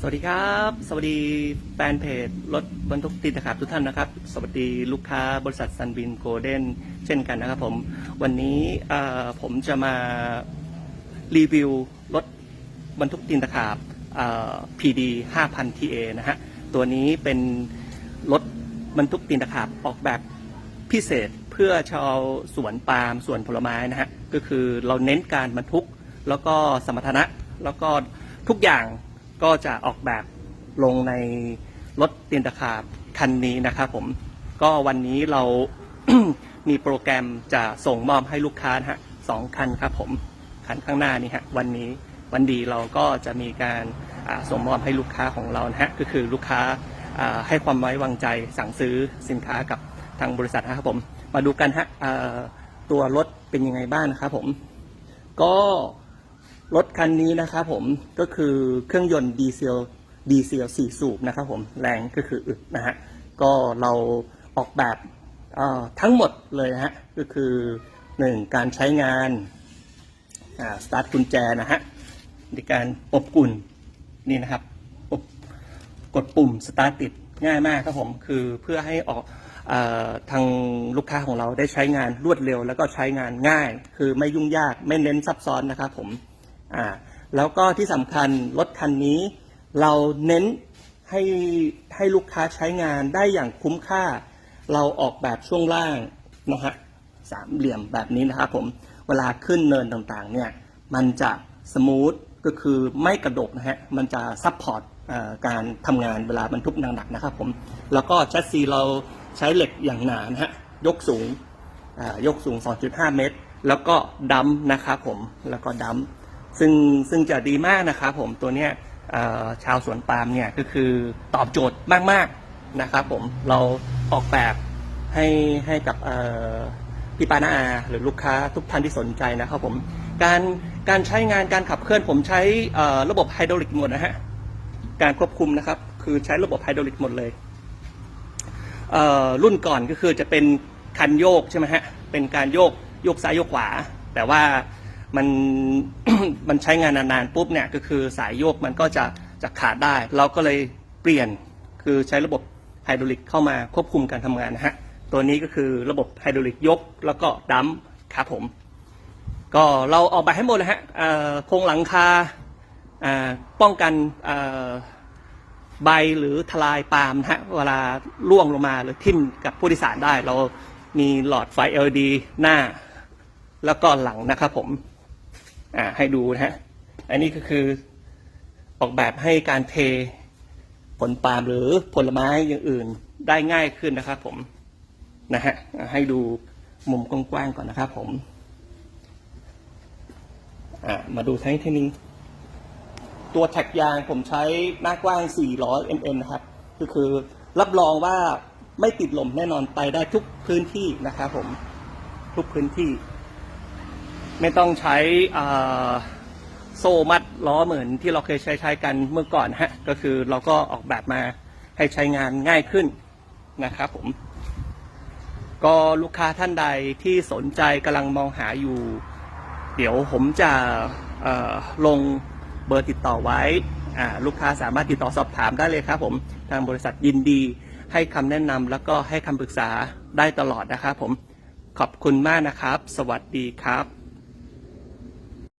สวัสดีครับ สวัสดีแฟนเพจรถบรรทุกติดตะขาบทุกท่านนะครับ สวัสดีลูกค้าบริษัทซันบินโกลเด้นเช่นกันนะครับผม วันนี้ผมจะมารีวิวรถบรรทุกตินตะขาบ PD 5,000 TA นะฮะ ตัวนี้เป็นรถบรรทุกตินตะขาบออกแบบพิเศษเพื่อชาวสวนปาล์มสวนผลไม้นะฮะ ก็คือเราเน้นการบรรทุก แล้วก็สมรรถนะ แล้วก็ทุกอย่าง ก็จะออกแบบลงในรถตินตะขาบคันนี้นะครับผมก็วันนี้เรา มีโปรแกรมจะส่งมอบให้ลูกค้านะฮะสองคันครับผมคันข้างหน้านี่ฮะวันนี้วันดีเราก็จะมีการส่งมอบให้ลูกค้าของเรานะฮะก็คือลูกค้าให้ความไว้วางใจสั่งซื้อสินค้ากับทางบริษัทนะครับผม มาดูกันฮะตัวรถเป็นยังไงบ้างนะครับผม ก็ รถคันนี้นะครับผมก็คือเครื่องยนต์ดีเซลดีเซลสี่สูบนะครับผมแรงก็คืออึดนะฮะก็เราออกแบบทั้งหมดเลยนะฮะก็คือหนึ่งการใช้งานสตาร์ทกุญแจนะฮะในการอบอุ่นนี่นะครับบกดปุ่มสตาร์ทติดง่ายมากครับผมคือเพื่อให้ออกอทางลูกค้าของเราได้ใช้งานรวดเร็ว แล้วก็ใช้งานง่าย คือไม่ยุ่งยากไม่เน้นซับซ้อนนะครับผม อ่าแล้วก็ที่สำคัญรถคันนี้ เราเน้นให้ให้ลูกค้าใช้งานได้อย่างคุ้มค่า เราออกแบบช่วงล่างนะฮะสามเหลี่ยมแบบนี้นะครับผมเวลาขึ้นเนินต่างๆเนี่ยมันจะสมูทก็คือไม่กระดกนะฮะมันจะซัพพอร์ตการทำงานเวลาบรรทุกหนักๆนะครับผมแล้วก็แชสซีเราใช้เหล็กอย่างหนานะฮะยกสูงยกสูง 2.5 เมตร แล้วก็ดัมนะครับผมแล้วก็ดัม ซึ่งซึ่งจะดีมากนะครับผมตัวเนี้ยชาวสวนปาล์มเนี่ยก็คือตอบโจทย์มากๆนะครับผมเราออกแบบให้ให้กับพี่ปานาอาหรือลูกค้าทุกท่านที่สนใจนะครับผมการการใช้งานการขับเคลื่อนผมใช้ระบบไฮดรอลิกหมดนะฮะการควบคุมนะครับคือใช้ระบบไฮดรอลิกหมดเลยเรุ่นก่อนก็คือจะเป็นคันโยกใช่ไหมฮะเป็นการโยกโยกซ้ายโยกขวา แต่ว่า มัน มันใช้งานนานๆปุ๊บเนี่ยก็คือสายโยกมันก็จะจะขาดได้ เราก็เลยเปลี่ยนคือใช้ระบบไฮดรอลิกเข้ามาควบคุมการทำงานนะฮะตัวนี้ก็คือระบบไฮดรอลิกยก แล้วก็ดัมครับผม ก็เราออกแบบให้หมดเลยฮะโครงหลังคาป้องกันใบหรือทลายปาล์มนะฮะเวลาล่วงลงมาหรือทิ่มกับผู้โดยสารได้ เรามีหลอดไฟ LED หน้า แล้วก็หลังนะครับผม อ่าให้ดูนะฮะ อันนี้ก็คือออกแบบให้การเทผลปาล์มหรือผลไม้อย่างอื่นได้ง่ายขึ้นนะครับผมนะฮะให้ดูมุมกว้างๆก่อนนะครับผมมาดูทั้งทีนึงตัวแท็กยางผมใช้หน้ากว้าง 400 mm นะครับ ก็คือรับรองว่าไม่ติดลมแน่นอนไปได้ทุกพื้นที่นะครับผมทุกพื้นที่ ไม่ต้องใช้โซ่มัดล้อเหมือนที่เราเคยใช้ใช้กันเมื่อก่อนฮะก็คือเราก็ออกแบบมาให้ใช้งานง่ายขึ้นนะครับผมก็ลูกค้าท่านใดที่สนใจกำลังมองหาอยู่ เดี๋ยวผมจะลงเบอร์ติดต่อไว้ลูกค้าสามารถติดต่อสอบถามได้เลยครับผมทางบริษัทยินดีให้คำแนะนำแล้วก็ให้คำปรึกษาได้ตลอดนะครับผมขอบคุณมากนะครับ สวัสดีครับ